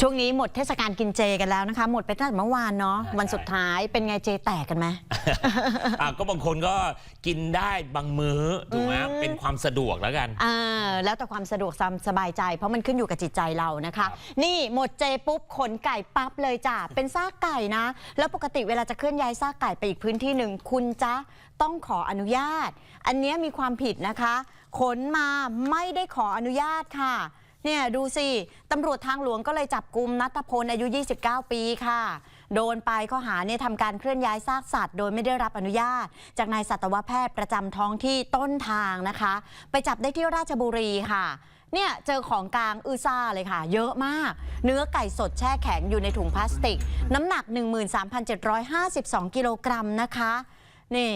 ช่วงนี้หมดเทศกาลกินเจกันแล้วนะคะ หมดไปตั้งแต่เมื่อวานเนาะวันสุดท้ายเป็นไงเจแตกกันไหม อะก็บางคนก็กินได้บางมื้อถูกไหมอืมเป็นความสะดวกแล้วกัน อ่าแล้วแต่ความสะดวกความสบายใจ เพราะมันขึ้นอยู่กับจิตใจเรานะคะ นี่หมดเจปุ๊บขนไก่ปั๊บเลยจ้ะเป็นซากไก่นะ แล้วปกติเวลาจะเคลื่อนย้ายซากไก่ไปอีกพื้นที่หนึ่งคุณจ๊ะต้องขออนุญาต อันเนี้ยมีความผิดนะคะ ขนมาไม่ได้ขออนุญาตค่ะ เนี่ยดูสิตำรวจทางหลวงก็เลยจับกลุ่มนัทพลอายุ 29 ปีค่ะ โดนไปข้อหาเนี่ยทำการเคลื่อนย้ายซากสัตว์ โดยไม่ได้รับอนุญาต จากนายสัตวแพทย์ประจำท้องที่ต้นทางนะคะ ไปจับได้ที่ราชบุรีค่ะเนี่ยเจอของกลางอือซ่าเลยค่ะ เยอะมาก เนื้อไก่สดแช่แข็งอยู่ในถุงพลาสติก น้ำหนัก 13,752 กิโลกรัมนะคะ นี่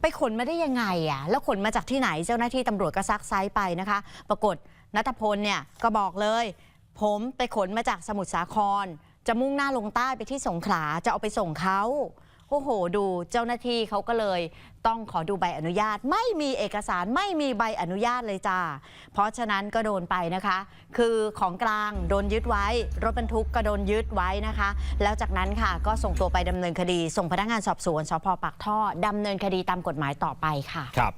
ไปขนมาได้ยังไงอะ แล้วขนมาจากที่ไหนเจ้าหน้าที่ตำรวจก็ซักไซไปนะคะ ปรากฏนัทพลเนี่ยก็บอกเลย ผมไปขนมาจากสมุทรสาคร จะมุ่งหน้าลงใต้ไปที่สงขลาจะเอาไปส่งเขา โอ้โห ดูเจ้าหน้าที่เขาก็เลยต้องขอดูใบอนุญาต ไม่มีเอกสารไม่มีใบอนุญาตเลยจ้า เพราะฉะนั้นก็โดนไปนะคะ คือของกลางโดนยึดไว้ รถบรรทุกก็โดนยึดไว้นะคะ แล้วจากนั้นค่ะก็ส่งตัวไปดำเนินคดี ส่งพนักงานสอบสวนสพปากท่อดำเนินคดีตามกฎหมายต่อไปค่ะ ครับ